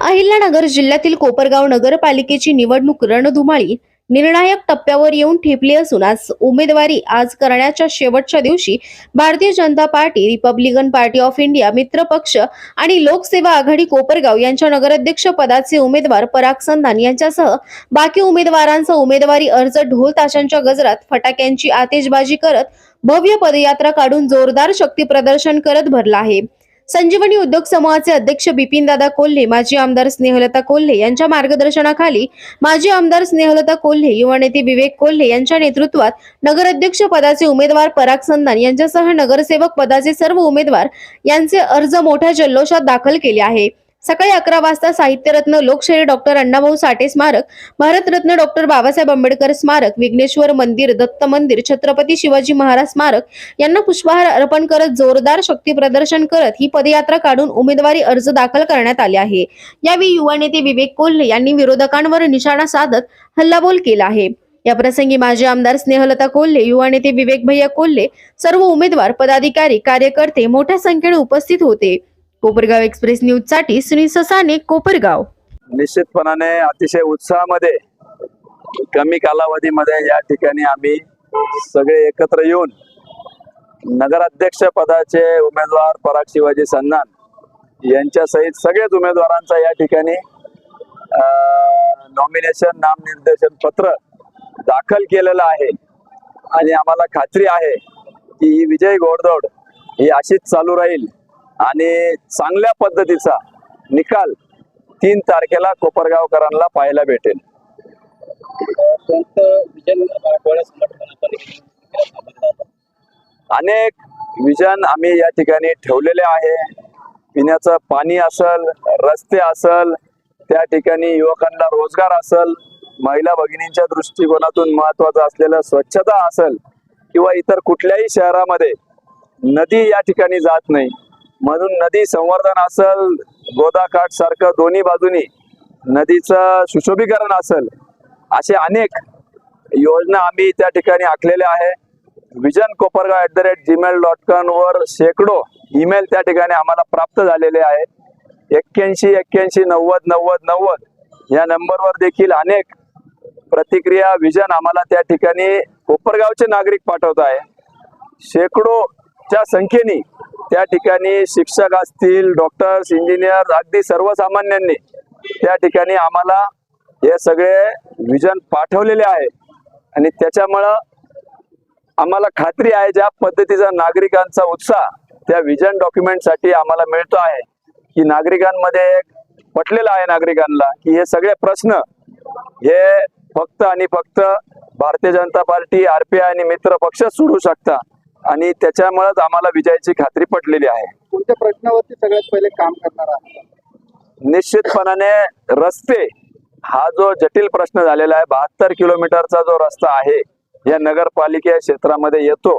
अहिल्यानगर जिल्ह्यातील कोपरगाव नगरपालिकेची निवडणूक रणधुमाळी निर्णायक टप्प्यावर येऊन ठेपली असून आज उमेदवारी आज करण्याच्या शेवटच्या दिवशी Bharatiya Janata Party Republican Party of India मित्र पक्ष आणि लोकसेवा आघाडी कोपरगाव यांच्या नगराध्यक्ष पदाचे उमेदवार पराग संधान यांच्यासह बाकी उमेदवारांचा उमेदवारी अर्ज ढोल ताशांच्या गजरात फटाक्यांची आतिषबाजी करत भव्य पदयात्रा काढून जोरदार शक्ती प्रदर्शन करत भरला आहे. संजीवनी उद्योग समूहाचे अध्यक्ष बिपिनदादा कोल्हे माजी आमदार स्नेहलता कोल्हे यांच्या मार्गदर्शनाखाली माजी आमदार स्नेहलता कोल्हे युवा नेते विवेक कोल्हे यांच्या नेतृत्वात नगराध्यक्ष पदाचे उमेदवार पराग संधान यांच्यासह नगरसेवक पदाचे सर्व उमेदवार यांचे अर्ज मोठ्या जल्लोषात दाखल केले आहे. सकाळी अकरा वाजता साहित्यरत्न लोकशाही डॉक्टर अण्णाभाऊ साठे स्मारक भारतरत्न डॉक्टर बाबासाहेब आंबेडकर स्मारक विघ्नेश्वर मंदिर दत्त मंदिर छत्रपती शिवाजी महाराज स्मारक यांना पुष्पहार अर्पण करत जोरदार शक्ती प्रदर्शन करत ही पदयात्रा काढून उमेदवारी अर्ज दाखल करण्यात आले आहे. यावेळी युवा नेते विवेक कोल्हे यांनी विरोधकांवर निशाणा साधत हल्लाबोल केला आहे. या प्रसंगी माजी आमदार स्नेहलता कोल्हे युवा नेते विवेक भैया कोल्हे सर्व उमेदवार पदाधिकारी कार्यकर्ते मोठ्या संख्येने उपस्थित होते. कोपरगाव एक्सप्रेस न्यूजसाठी सुनील ससाने कोपरगाव. निश्चितपणाने अतिशय उत्साहामध्ये कमी कालावधीमध्ये या ठिकाणी आम्ही सगळे एकत्र येऊन नगराध्यक्ष पदाचे उमेदवार पराग शिवाजी सन्नान यांच्या सहित सगळेच उमेदवारांचा या ठिकाणी नॉमिनेशन नामनिर्देशन पत्र दाखल केलेलं आहे. आणि आम्हाला खात्री आहे की ही विजय घोडदौड ही अशीच चालू राहील. आणि चांगल्या पद्धतीचा निकाल तीन तारखेला कोपरगावकरांना पाहायला भेटेल. अनेक विजन आम्ही या ठिकाणी ठेवलेले आहे. पिण्याचं पाणी असल रस्ते असल त्या ठिकाणी युवकांना रोजगार असल महिला भगिनींच्या दृष्टिकोनातून महत्वाचं असलेलं स्वच्छता असल किंवा इतर कुठल्याही शहरामध्ये नदी या ठिकाणी जात नाही. म्हणून नदी संवर्धन असल गोदाकाठ सारखं दोन्ही बाजूनी नदीचं सुशोभीकरण असल असे अनेक योजना आम्ही त्या ठिकाणी आखलेल्या आहे. Vision Kopargaon at the rate Gmail dot com वर शेकडो ईमेल त्या ठिकाणी आम्हाला प्राप्त झालेले आहे. एक्क्याऐंशी एक्क्याऐंशी नव्वद नव्वद नव्वद या नंबरवर देखील अनेक प्रतिक्रिया विजन आम्हाला त्या ठिकाणी कोपरगावचे नागरिक पाठवत आहे. शेकडोच्या संख्येने त्या ठिकाणी शिक्षक असतील डॉक्टर्स इंजिनियर अगदी सर्वसामान्यांनी त्या ठिकाणी आम्हाला हे सगळे विजन पाठवलेले आहे. आणि त्याच्यामुळं आम्हाला खात्री आहे ज्या पद्धतीचा नागरिकांचा उत्साह त्या विजन डॉक्युमेंटसाठी आम्हाला मिळतो आहे की नागरिकांमध्ये एक पटलेलं आहे नागरिकांना की हे सगळे प्रश्न हे फक्त आणि फक्त भारतीय जनता पार्टी आरपीआय आणि मित्र पक्ष सोडू शकता. आणि त्याच्यामुळेच आम्हाला विजयाची खात्री पटलेली आहे. कोणत्या प्रश्नावरती सगळ्यात पहिले काम करणार आहात? निश्चितपणाने रस्ते हा जो जटिल प्रश्न झालेला आहे बहात्तर किलोमीटरचा जो रस्ता आहे या नगरपालिके क्षेत्रामध्ये येतो.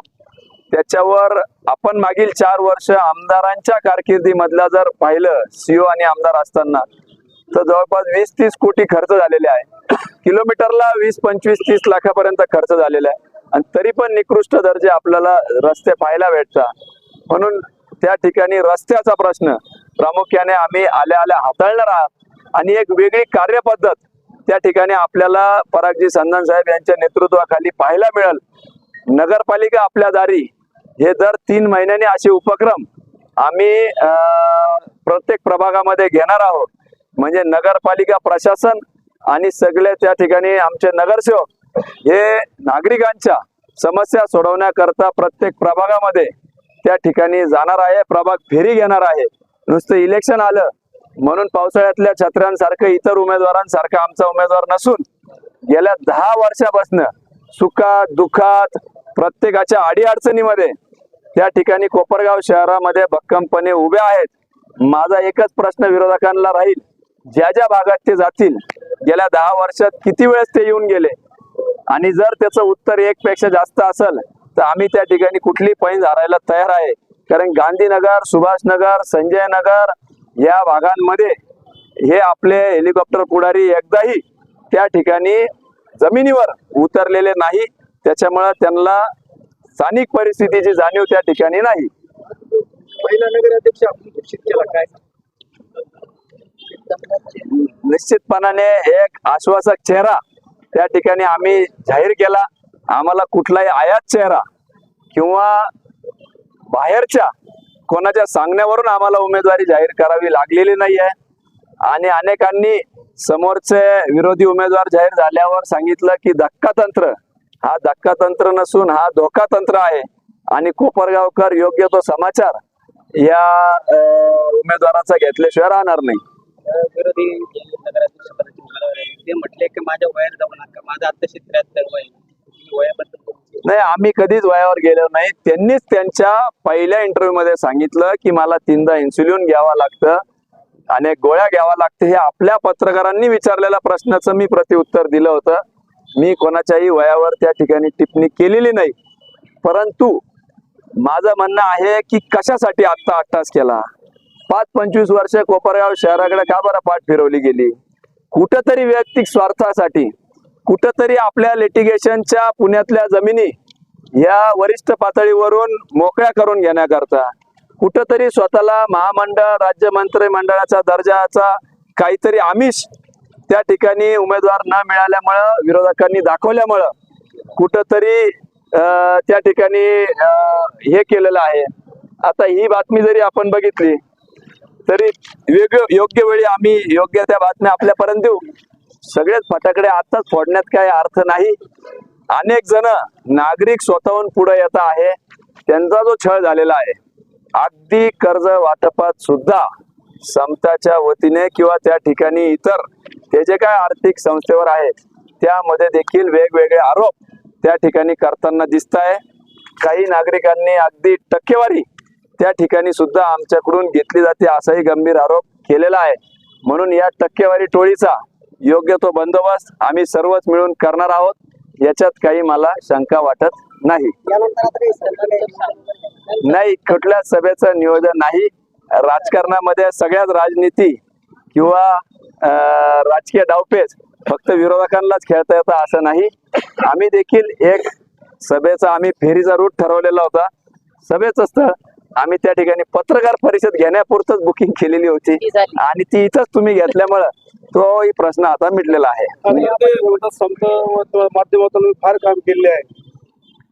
त्याच्यावर आपण मागील चार वर्ष आमदारांच्या कारकिर्दीमधला जर पाहिलं सीओ आणि आमदार असताना तर जवळपास वीस तीस कोटी खर्च झालेले आहे. किलोमीटरला वीस पंचवीस तीस लाखापर्यंत खर्च झालेला आहे. आणि तरी पण निकृष्ट दर्जे आपल्याला रस्ते पाहायला भेटतात. म्हणून त्या ठिकाणी रस्त्याचा प्रश्न प्रामुख्याने आम्ही आल्या आल्या हाताळणार आहात. आणि एक वेगळी कार्यपद्धत त्या ठिकाणी आपल्याला परागजी संधान साहेब यांच्या नेतृत्वाखाली पाहायला मिळेल. नगरपालिका आपल्या दारी हे दर तीन महिन्याने असे उपक्रम आम्ही प्रत्येक प्रभागामध्ये घेणार आहोत. म्हणजे नगरपालिका प्रशासन आणि सगळे त्या ठिकाणी आमचे नगरसेवक हे नागरिकांच्या समस्या सोडवण्याकरता प्रत्येक प्रभागामध्ये त्या ठिकाणी जाणार आहे प्रभाग फेरी घेणार आहे. नुसतं इलेक्शन आलं म्हणून पावसाळ्यातल्या छत्र्यांसारखं इतर उमेदवारांसारखं आमचा उमेदवार नसून गेल्या दहा वर्षापासून सुखात दुःखात प्रत्येकाच्या अडीअडचणीमध्ये त्या ठिकाणी कोपरगाव शहरामध्ये भक्कमपणे उभे आहेत. माझा एकच प्रश्न विरोधकांना राहील ज्या ज्या भागात ते जातील गेल्या दहा वर्षात किती वेळेस ते येऊन गेले? आणि जर त्याचं उत्तर एक पेक्षा जास्त असेल तर आम्ही त्या ठिकाणी कुठली पैंज हारायला तयार आहे? कारण गांधीनगर सुभाषनगर संजय नगर या भागांमध्ये हे आपले हेलिकॉप्टर पुढारी एकदाही त्या ठिकाणी जमिनीवर उतरलेले नाही. त्याच्यामुळे त्यांना स्थानिक परिस्थितीची जाणीव त्या ठिकाणी नाही. पहिला नगराध्यक्ष आपण केला काय? निश्चितपणाने एक आश्वासक चेहरा त्या ठिकाणी आम्ही जाहीर केला आम्हाला कुठलाही आयात चेहरा किंवा बाहेरच्या कोणाच्या सांगण्यावरून आम्हाला उमेदवारी जाहीर करावी लागलेली नाही आहे आणि अनेकांनी समोरचे विरोधी उमेदवार जाहीर झाल्यावर सांगितलं की धक्का तंत्र हा धक्का तंत्र नसून हा धोका तंत्र आहे. आणि कोपरगावकर योग्य तो समाचार या उमेदवाराचा घेतल्याशिवाय राहणार नाही. विरोधी ते म्हटले की माझ्या वयात जाऊ नका. माझं आता त्र्याहत्तर वय वयाबद्दल नाही आम्ही कधीच वयावर गेलो नाही. त्यांनीच त्यांच्या पहिल्या इंटरव्ह्यू मध्ये सांगितलं की मला तीनदा इन्सुलिन घ्यावा लागतं आणि गोळ्या घ्यावा लागतं. हे आपल्या पत्रकारांनी विचारलेल्या प्रश्नाचं मी प्रतिउत्तर दिलं होतं. मी कोणाच्याही वयावर त्या ठिकाणी टिप्पणी केलेली नाही. परंतु माझं म्हणणं आहे की कशासाठी आत्ता अट्टास केला? पाच पंचवीस वर्ष कोपरगाव शहराकडे का बरं पाठ फिरवली गेली? कुठंतरी वैयक्तिक स्वार्थासाठी कुठंतरी आपल्या लिटिगेशनच्या पुण्यातल्या जमिनी या वरिष्ठ पातळीवरून मोकळ्या करून घेण्याकरता कुठंतरी स्वतःला महामंडळ राज्य मंत्रिमंडळाचा दर्जाचा काहीतरी आमिष त्या ठिकाणी उमेदवार न मिळाल्यामुळं विरोधकांनी दाखवल्यामुळं कुठंतरी त्या ठिकाणी हे केलेलं आहे. आता ही बातमी जरी आपण बघितली तरी वेगळं योग्य वेळी आम्ही योग्य त्या बातम्या आपल्यापर्यंत देऊ. सगळेच फटाकडे आताच फोडण्यात काय अर्थ नाही. अनेक जण नागरिक स्वतःहून पुढे येत आहे. त्यांचा जो छळ झालेला आहे. अगदी कर्ज वाटपात सुद्धा समताच्या वतीने किंवा त्या ठिकाणी इतर ते जे काय आर्थिक संस्थेवर आहेत त्यामध्ये देखील वेगवेगळे आरोप त्या ठिकाणी करताना दिसत आहे काही नागरिकांनी अगदी टक्केवारी त्या ठिकाणी सुद्धा आमच्याकडून घेतली जाते असाही गंभीर आरोप केलेला आहे. म्हणून या टक्केवारी टोळीचा योग्य तो बंदोबस्त आम्ही सर्वच मिळून करणार आहोत. याच्यात काही मला शंका वाटत नाही. नाही कुठल्या सभेचं नियोजन नाही. राजकारणामध्ये सगळ्याच राजनीती किंवा राजकीय डावपेच फक्त विरोधकांनाच खेळता येतं असं नाही. आम्ही देखील एक सभेचा आम्ही फेरीचा रूट ठरवलेला होता. सभेच असतं आम्ही त्या ठिकाणी पत्रकार परिषद घेण्यापुरतच बुकिंग केलेली होती. आणि ती इथंच तुम्ही घेतल्यामुळं तोही प्रश्न आता मिटलेला आहे. माध्यमातून फार काम केले आहे.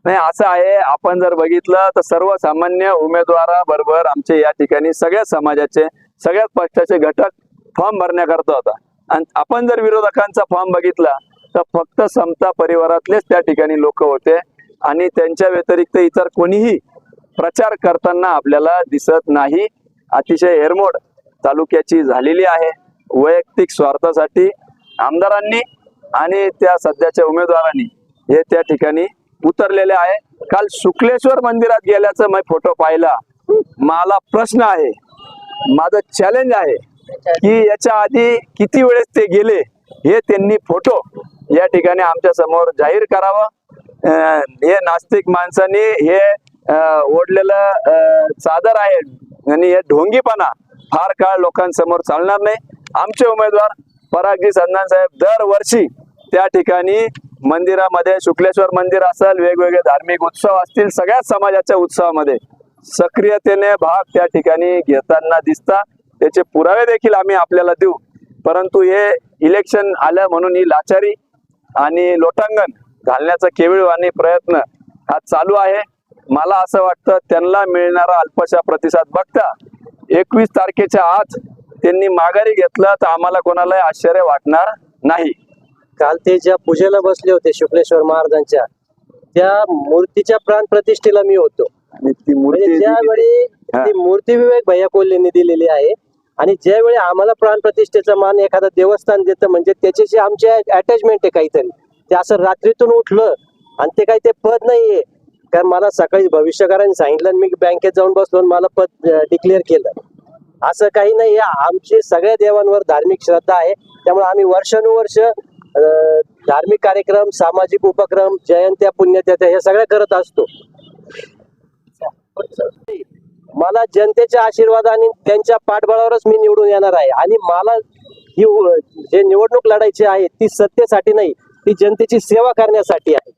नाही असं आहे. आपण जर बघितलं तर सर्वसामान्य उमेदवाराबरोबर आमचे या ठिकाणी सगळ्या समाजाचे सगळ्याच पक्षाचे घटक फॉर्म भरण्याकरता होता. आणि आपण जर विरोधकांचा फॉर्म बघितला तर फक्त समता परिवारातलेच त्या ठिकाणी लोक होते. आणि त्यांच्या व्यतिरिक्त इतर कोणीही प्रचार करताना आपल्याला दिसत नाही. अतिशय हेरमोड तालुक्याची झालेली आहे. वैयक्तिक स्वार्थासाठी आमदारांनी आणि त्या सध्याच्या उमेदवारांनी हे त्या ठिकाणी उतरलेले आहे. काल शुक्लेश्वर मंदिरात गेल्याचं मी फोटो पाहिला. मला प्रश्न आहे. माझं चॅलेंज आहे की याच्या आधी किती वेळेस ते गेले हे त्यांनी फोटो या ठिकाणी आमच्यासमोर जाहीर करावं. हे नास्तिक माणसांनी हे ओढलेलं चादर आहे आणि हे ढोंगीपणा फार काळ लोकांसमोर चालणार नाही. आमचे उमेदवार परागजी संधान साहेब दरवर्षी त्या ठिकाणी मंदिरामध्ये शुक्लेश्वर मंदिर असेल वेगवेगळे धार्मिक उत्सव असतील सगळ्याच समाजाच्या उत्सवामध्ये सक्रियतेने भाग त्या ठिकाणी घेताना दिसता. त्याचे पुरावे देखील आम्ही आपल्याला देऊ. परंतु हे इलेक्शन आलं म्हणून ही लाचारी आणि लोटांगण घालण्याचा केवळ आणि प्रयत्न हा चालू आहे. मला असं वाटतं त्यांना मिळणारा अल्पशा प्रतिसाद बघता एकवीस तारखेच्या आत त्यांनी माघारी घेतलं तर आम्हाला कोणालाही आश्चर्य वाटणार नाही. काल ते ज्या पूजेला बसले होते शुक्लेश्वर महाराजांच्या त्या मूर्तीच्या प्राण प्रतिष्ठेला मी होतो. आणि ती म्हणजे मूर्ती ज्यावेळी. ती मूर्ती विवेक भैया कोल्हेंनी दिलेली आहे आणि ज्यावेळी आम्हाला प्राण प्रतिष्ठेचा मान एखादं देवस्थान देतं म्हणजे त्याच्याशी आमची अटॅचमेंट आहे काहीतरी. ते असं रात्रीतून उठलं आणि ते काही ते पद नाहीये. कारण मला सकाळी भविष्यकारांनी सांगितलं मी बँकेत जाऊन बसलो आणि मला पद डिक्लेअर केलं. असं काही नाही आमची सगळ्या देवांवर धार्मिक श्रद्धा आहे. त्यामुळे आम्ही वर्षानुवर्ष धार्मिक कार्यक्रम सामाजिक उपक्रम जयंत्या पुण्यत्या हे सगळ्या करत असतो. मला जनतेच्या आशीर्वादाने त्यांच्या पाठबळावरच मी निवडून येणार आहे. आणि मला ही जे निवडणूक लढायची आहे ती सत्तेसाठी नाही ती जनतेची सेवा करण्यासाठी आहे.